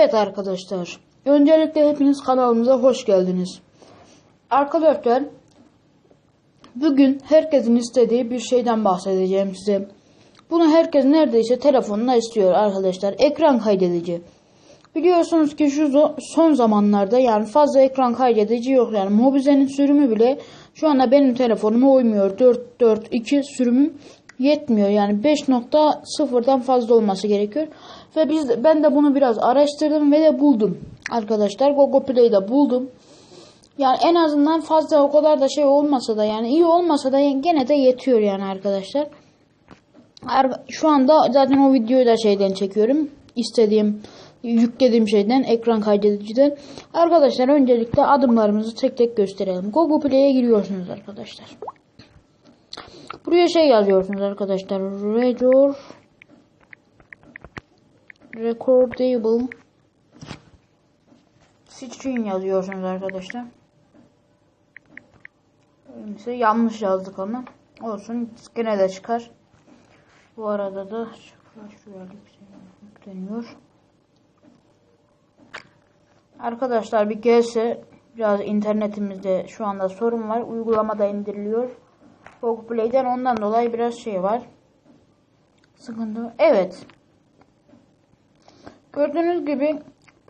Evet arkadaşlar. Öncelikle hepiniz kanalımıza hoş geldiniz. Arkadaşlar bugün herkesin istediği bir şeyden bahsedeceğim size. Bunu herkes neredeyse telefonuna istiyor arkadaşlar. Ekran kaydedici. Biliyorsunuz ki şu son zamanlarda yani fazla ekran kaydedici yok yani Mobizen'in sürümü bile şu anda benim telefonuma uymuyor. 4.4.2 sürümüm yetmiyor yani 5.0'dan fazla olması gerekiyor. Ve biz ben de bunu biraz araştırdım ve de buldum. Arkadaşlar Google Play'de buldum. Yani en azından fazla o kadar da şey olmasa da yani iyi olmasa da gene de yetiyor yani arkadaşlar. Ar- Şu anda zaten o videoyu da şeyden çekiyorum. İstediğim, yüklediğim şeyden, ekran kaydediciden. Arkadaşlar öncelikle adımlarımızı tek tek gösterelim. Google Play'e giriyorsunuz arkadaşlar. Buraya şey yazıyorsunuz arkadaşlar. Record Recordable String yazıyorsunuz arkadaşlar. Mesela yanlış yazdık ama olsun gene de çıkar. Bu arada da şuraya yükleniyor. Arkadaşlar bir gelse biraz internetimizde şu anda sorun var. Uygulamada indiriliyor. Google Play'den ondan dolayı biraz şey var. Sıkıntı. Evet. Gördüğünüz gibi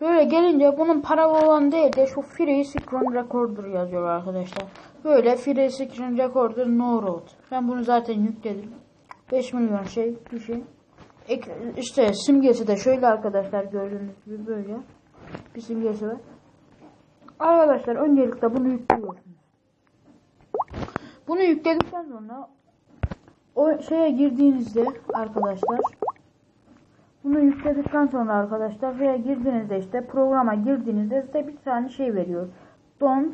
böyle gelince bunun paralı olan değil de şu Free Screen Recorder yazıyor arkadaşlar. Böyle Free Screen Recorder No Road. Ben bunu zaten yükledim. 5 milyon şey bir şey. İşte simgesi de şöyle arkadaşlar gördüğünüz gibi böyle bir simgesi var. Arkadaşlar öncelikle bunu yüklüyorsunuz. Bunu yükledikten sonra o şeye girdiğinizde arkadaşlar bunu yükledikten sonra arkadaşlar buraya girdiğinizde işte programa girdiğinizde size bir tane şey veriyor. Don't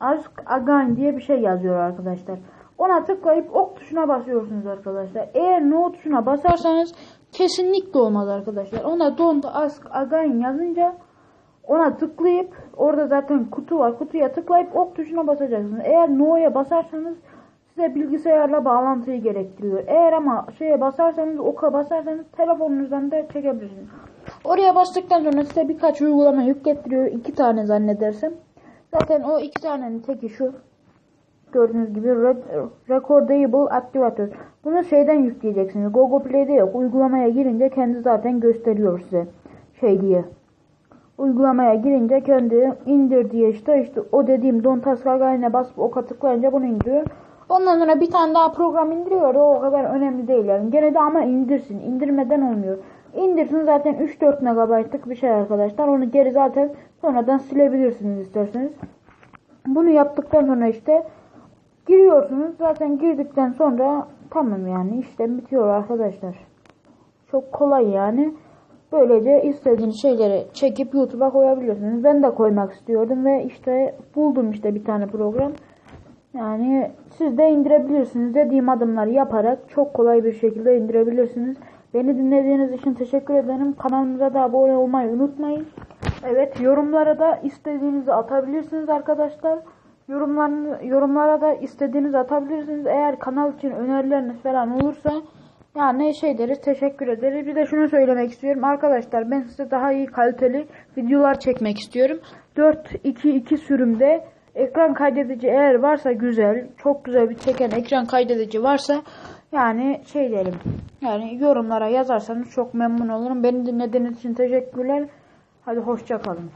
ask again diye bir şey yazıyor arkadaşlar. Ona tıklayıp ok tuşuna basıyorsunuz arkadaşlar. Eğer no tuşuna basarsanız kesinlikle olmaz arkadaşlar. Ona don't ask again yazınca ona tıklayıp orada zaten kutu var. Kutuya tıklayıp ok tuşuna basacaksınız. Eğer no'ya basarsanız size bilgisayarla bağlantıyı gerektiriyor. Eğer ama şeye basarsanız oka basarsanız telefonunuzdan da çekebilirsiniz. Oraya bastıktan sonra size birkaç uygulama yüklettiriyor. iki tane zannedersem. Zaten o iki tanenin teki şu. Gördüğünüz gibi Re- Recordable Activator. Bunu şeyden yükleyeceksiniz. Google Play'de yok. Uygulamaya girince kendi zaten gösteriyor size. Şey diye. Uygulamaya girince kendi indir diye işte işte o dediğim Don Taskargay'ına basıp oka tıklayınca bunu indiriyor. Ondan sonra bir tane daha program indiriyor. O kadar önemli değil yani. Gene de ama indirsin. İndirmeden olmuyor. İndirsin zaten 3-4 megabaytlık bir şey arkadaşlar. Onu geri zaten sonradan silebilirsiniz isterseniz. Bunu yaptıktan sonra işte giriyorsunuz. Zaten girdikten sonra tamam yani işlem bitiyor arkadaşlar. Çok kolay yani. Böylece istediğiniz şeyleri çekip YouTube'a koyabiliyorsunuz. Ben de koymak istiyordum ve işte buldum işte bir tane program. Yani siz de indirebilirsiniz. Dediğim adımları yaparak çok kolay bir şekilde indirebilirsiniz. Beni dinlediğiniz için teşekkür ederim. Kanalımıza da abone olmayı unutmayın. Evet yorumlara da istediğinizi atabilirsiniz arkadaşlar. Yorumlarını, yorumlara da istediğinizi atabilirsiniz. Eğer kanal için önerileriniz falan olursa yani şey deriz teşekkür ederiz. Bir de şunu söylemek istiyorum. Arkadaşlar ben size daha iyi kaliteli videolar çekmek istiyorum. 4-2-2 sürümde ekran kaydedici eğer varsa güzel, çok güzel bir çeken ekran kaydedici varsa yani şey derim. Yani yorumlara yazarsanız çok memnun olurum. Beni dinlediğiniz için teşekkürler. Hadi hoşça kalın.